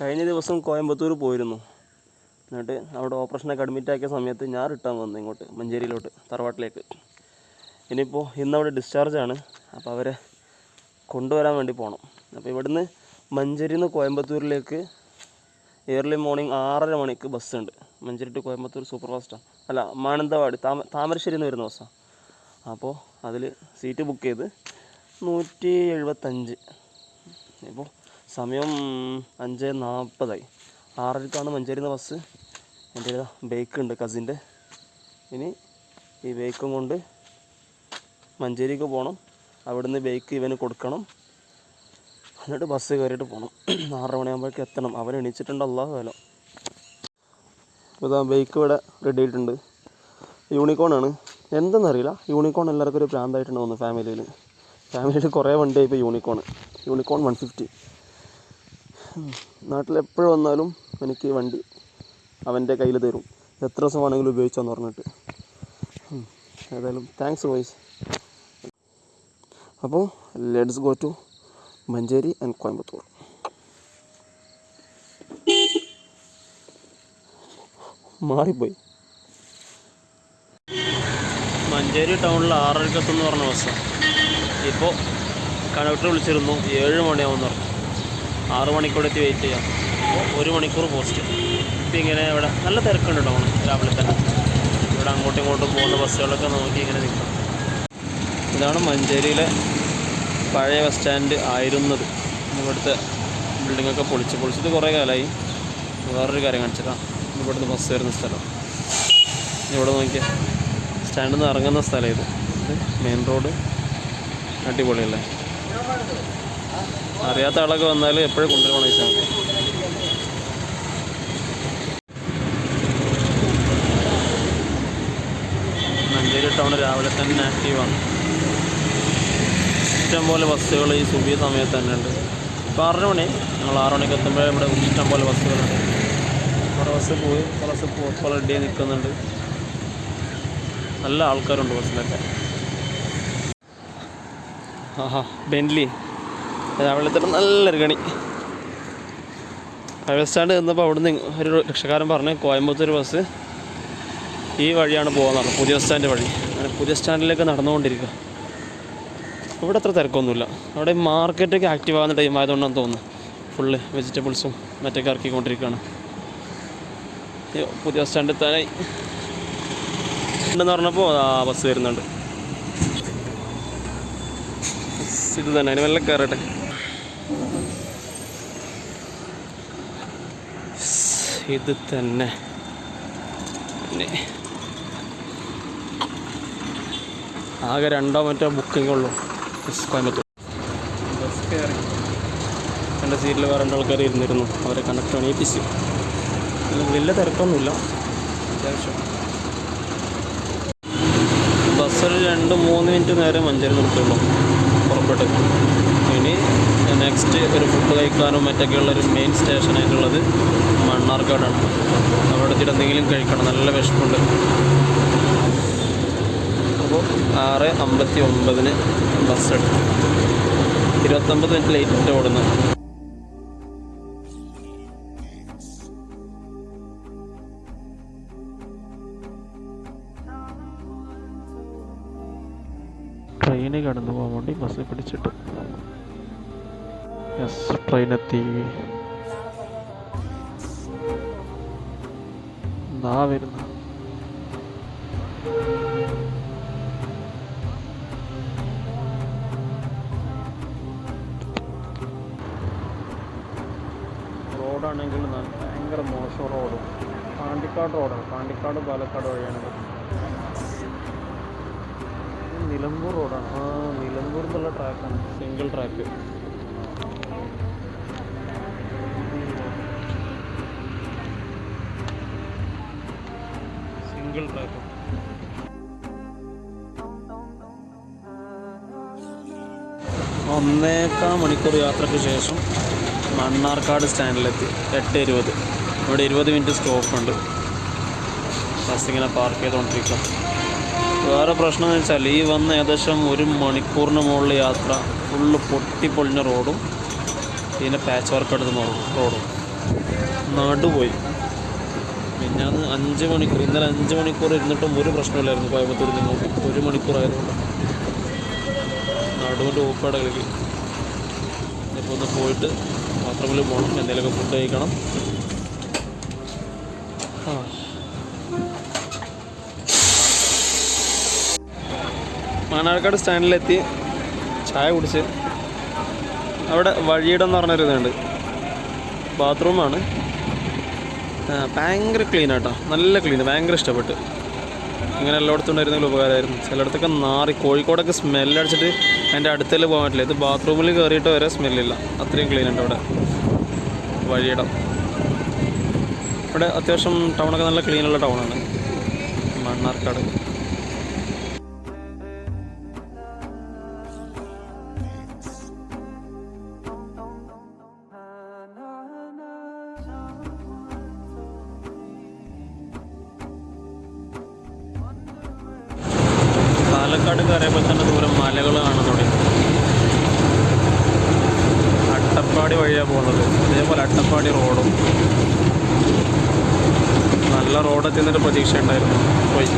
കഴിഞ്ഞ ദിവസം കോയമ്പത്തൂർ പോയിരുന്നു. എന്നിട്ട് അവിടെ ഓപ്പറേഷനൊക്കെ അഡ്മിറ്റ് ആക്കിയ സമയത്ത് ഞാൻ റിട്ടേൺ വന്നു ഇങ്ങോട്ട് മഞ്ചേരിയിലോട്ട് തറവാട്ടിലേക്ക്. ഇനിയിപ്പോൾ ഇന്നവിടെ ഡിസ്ചാർജാണ് അപ്പോൾ അവരെ കൊണ്ടുവരാൻ വേണ്ടി പോകണം അപ്പോൾ ഇവിടുന്ന് മഞ്ചേരിയിൽ നിന്ന് കോയമ്പത്തൂരിലേക്ക് ഏർലി മോർണിംഗ് ആറര മണിക്ക് ബസ്സുണ്ട് മഞ്ചേരി ടു കോയമ്പത്തൂർ സൂപ്പർ ഫാസ്റ്റാണ് അല്ല മാനന്തവാടി താമ താമരശ്ശേരി നിന്ന് വരുന്ന ബസ്സാണ് അപ്പോൾ അതിൽ സീറ്റ് ബുക്ക് ചെയ്ത് നൂറ്റി എഴുപത്തഞ്ച്. ഇപ്പോൾ സമയം അഞ്ച് നാൽപ്പതായി. ആറരക്കാണ് മഞ്ചേരി ബസ്. എന്റെ ബേക്ക് ഉണ്ട് കസിന്റെ ഇനി ഈ ബേക്കും കൊണ്ട് മഞ്ചേരിക്ക് പോകണം അവിടുന്ന് ബേക്ക് ഇവന് കൊടുക്കണം. എന്നിട്ട് ബസ് കയറിയിട്ട് പോകണം ആറര മണിയാകുമ്പോഴേക്ക് എത്തണം. അവൻ എണീച്ചിട്ടുണ്ട് അള്ളാഹു കാലം ഇതാ ബൈക്ക് ഇവിടെ റെഡി ആയിട്ടുണ്ട്. യൂണിക്കോൺ ആണ്. എന്തെന്നറിയില്ല. യൂണിക്കോൺ എല്ലാവർക്കും ഒരു പ്രാന്തായിട്ടുണ്ട് തോന്നുന്നു ഫാമിലിയിൽ ഫാമിലിയിൽ കുറേ വണ്ടിയായി ഇപ്പോൾ യൂണിക്കോൺ യൂണിക്കോൺ വൺ ഫിഫ്റ്റി നാട്ടിൽ എപ്പോഴും വന്നാലും എനിക്ക് വണ്ടി അവന്റെ കയ്യിൽ തരും. എത്ര ദിവസം വേണമെങ്കിലും ഉപയോഗിച്ചോന്ന് പറഞ്ഞിട്ട്. ഏതായാലും താങ്ക്സ് വോയിസ് അപ്പോൾ let's go to Manjeri and Coimbatore. മാറിപ്പോയി. മഞ്ചേരി ടൗണിൽ ആറരക്കത്തെന്ന് പറഞ്ഞ ബസ്സാണ് ഇപ്പോൾ കണ്ടക്ടർ വിളിച്ചിരുന്നു. ഏഴ് മണിയാവുമെന്ന് പറഞ്ഞു. ആറ് മണിക്കൂടെ എത്തി വെയിറ്റ് ചെയ്യാം. ഒരു മണിക്കൂർ പോസ്റ്റ് ഇപ്പം ഇങ്ങനെ ഇവിടെ നല്ല തിരക്കുണ്ട് ടൗൺ രാവിലെ തന്നെ. ഇവിടെ അങ്ങോട്ടും ഇങ്ങോട്ടും പോകുന്ന ബസ്സുകളൊക്കെ നോക്കി ഇങ്ങനെ നിൽക്കാം. ഇതാണ് മഞ്ചേരിയിലെ പഴയ ബസ് സ്റ്റാൻഡ് ആയിരുന്നത്. ഇവിടുത്തെ ബിൽഡിങ്ങൊക്കെ പൊളിച്ച് പൊളിച്ചിട്ട് കുറേ കാലമായി വേറൊരു കാര്യം കാണിച്ചിട്ടാണ് ഇവിടുന്ന് ബസ് വരുന്ന സ്ഥലം. ഇവിടെ നോക്കിയാൽ സ്റ്റാൻഡിൽ നിന്ന് ഇറങ്ങുന്ന സ്ഥലം ഇത്. മെയിൻ റോഡ് അടിപൊളിയല്ലേ? അറിയാത്ത ആളൊക്കെ വന്നാൽ എപ്പോഴും കൊണ്ടുവരണം ഈ സാധനം മഞ്ചേരി ടൗൺ രാവിലെ തന്നെ ആക്റ്റീവാണ്. ഇഷ്ടംപോലെ ബസ്സുകൾ ഈ സുബിയ സമയത്ത് തന്നെ ഉണ്ട്. ഇപ്പോൾ ആറര മണി. ഞങ്ങൾ ആറ് മണിക്ക് എത്തുമ്പോൾ ഇവിടെ ഇഷ്ടംപോലെ ബസ്സുകളുണ്ട് കുറേ ബസ് പോയി കുറേ ബസ് ഇപ്പോൾ റെഡി നിൽക്കുന്നുണ്ട്. നല്ല ആൾക്കാരുണ്ട് ബസ്സിലൊക്കെ. ആഹാ ബെൻലി. രാവിലെ തന്നെ നല്ലൊരു കണി. റെയിൽവേ സ്റ്റാൻഡ് ചെന്നപ്പോൾ അവിടുന്ന് ഒരു രക്ഷക്കാരൻ പറഞ്ഞു കോയമ്പത്തൂർ ബസ് ഈ വഴിയാണ് പോകുന്നത് പുതിയ സ്റ്റാൻഡ് വഴി. അങ്ങനെ പുതിയ സ്റ്റാൻഡിലേക്ക് നടന്നുകൊണ്ടിരിക്കുക ഇവിടെ അത്ര തിരക്കൊന്നുമില്ല. അവിടെ മാർക്കറ്റൊക്കെ ആക്റ്റീവ് ആകുന്ന ടൈം ആയതുകൊണ്ടാണ് തോന്നുന്നു. ഫുള്ള് വെജിറ്റബിൾസും മറ്റൊക്കെ ഇറക്കിക്കൊണ്ടിരിക്കുകയാണ് പുതിയ സ്റ്റാൻഡിൽ സ്റ്റാൻഡ് എത്താനായി. ഉണ്ടെന്ന് പറഞ്ഞപ്പോൾ ആ ബസ് വരുന്നുണ്ട്. ഇത് തന്നെ അതിന് വല്ല കയറട്ടെ. ഇത് തന്നെ. ആകെ രണ്ടോ മറ്റോ ബുക്കിംഗ് ഉള്ളൂ. ബസ് കോയമ്പത്തൂർ. ബസ് കയറി. എന്റെ സീറ്റിൽ വേറെ രണ്ട് ആൾക്കാർ ഇരുന്നിരുന്നു. അവരെ കണ്ടക്ടർ എണീപ്പിച്ചു. വലിയ തിരക്കൊന്നുമില്ല. അത്യാവശ്യം. ബസ്സൊരു രണ്ട് മൂന്ന് മിനിറ്റ് നേരം മഞ്ചേരി നിർത്തുള്ളൂ. പുറപ്പെട്ട്. ഇനി നെക്സ്റ്റ് ഒരു ഫുഡ് കഴിക്കാനും മറ്റൊക്കെ ഉള്ളൊരു മെയിൻ സ്റ്റേഷനായിട്ടുള്ളത് മണ്ണാർക്കാടാണ് അവിടെ ചില എന്തെങ്കിലും കഴിക്കണം. നല്ല വിശപ്പുണ്ട്. അപ്പോൾ ആറ് അമ്പത്തി ഒമ്പതിന് ബസ് എടുത്തു. ഇരുപത്തൊമ്പത് മിനിറ്റ് ലേറ്റ് ഓടുന്നു. ട്രെയിന് കടന്നു പോകാൻ വേണ്ടി ബസ് പിടിച്ചിട്ട്. യെസ് ട്രെയിൻ ദാ വരുന്ന റോഡാണെങ്കിൽ ഭയങ്കര മോശം റോഡ്. പാണ്ടിക്കാട് റോഡാണ്. പാണ്ടിക്കാട് പാലക്കാട് വഴിയാണെങ്കിൽ നിലമ്പൂർ റോഡാണ്. ആ നിലമ്പൂർ എന്നുള്ള ട്രാക്കാണ് സിംഗിൾ ട്രാക്ക് സിംഗിൾ ഉണ്ടാക്കും ഒന്നേക്കാ മണിക്കൂർ യാത്രയ്ക്ക് ശേഷം മണ്ണാർക്കാട് സ്റ്റാൻഡിലെത്തി. എട്ട് ഇരുപത്. ഇവിടെ ഇരുപത് മിനിറ്റ് സ്റ്റോപ്പ് ഉണ്ട് ബസ് ഇങ്ങനെ പാർക്ക് ചെയ്തുകൊണ്ടിരിക്കും വേറെ പ്രശ്നം എന്ന് വെച്ചാൽ ഈ വന്ന് ഏകദേശം ഒരു മണിക്കൂറിന് മുകളിൽ യാത്ര ഫുള്ള് പൊട്ടിപ്പൊളിഞ്ഞ റോഡും പിന്നെ പാച്ച് വർക്ക് എടുത്ത് റോഡും. നാടുപോയി. മിഞ്ഞാന്ന് അഞ്ച് മണിക്കൂർ ഇന്നലെ അഞ്ച് മണിക്കൂർ ഇരുന്നിട്ടും ഒരു പ്രശ്നമില്ലായിരുന്നു കോയമ്പത്തൂർ നിന്ന് ഒരു മണിക്കൂർ ആയതുകൊണ്ട്. നടുവിന്റെ ഓപ്പാട് കളിക്ക് ഇപ്പോൾ ഒന്ന് പോയിട്ട് ബാത്റൂമിൽ പോകണം. എന്തെങ്കിലുമൊക്കെ ഫുഡ് കഴിക്കണം. ആ. മാനാർക്കാട് സ്റ്റാൻഡിലെത്തി ചായ കുടിച്ച്. അവിടെ വഴിയിടം എന്ന് പറഞ്ഞൊരു ഇതുണ്ട് ബാത്റൂമാണ്. ഭയങ്കര ക്ലീൻ ആട്ടോ. നല്ല ക്ലീൻ ഭയങ്കര ഇഷ്ടപ്പെട്ടു. ഇങ്ങനെ എല്ലായിടത്തും ഉണ്ടായിരുന്നെങ്കിൽ ഉപകാരമായിരുന്നു. ചിലയിടത്തൊക്കെ നാറി കോഴിക്കോടൊക്കെ സ്മെല്ലടിച്ചിട്ട് അതിന്റെ അടുത്തേൽ പോകാൻ പറ്റില്ല. ഇത് ബാത്റൂമിൽ കയറിയിട്ട് വരെ സ്മെല്ലില്ല അത്രയും ക്ലീൻ ഉണ്ട് അവിടെ വഴിയിടം. ഇവിടെ അത്യാവശ്യം ടൗണൊക്കെ നല്ല ക്ലീനുള്ള ടൗണാണ് മണ്ണാർക്കാട്. പാലക്കാട് കയറിയപ്പോൾ തന്നെ ദൂരം മലകൾ കാണാൻ തുടങ്ങി. അട്ടപ്പാടി വഴിയാണ് പോകുന്നത്. അതേപോലെ അട്ടപ്പാടി റോഡും. നല്ല റോഡ് എന്നൊരു പ്രതീക്ഷ ഉണ്ടായിരുന്നു പോയി.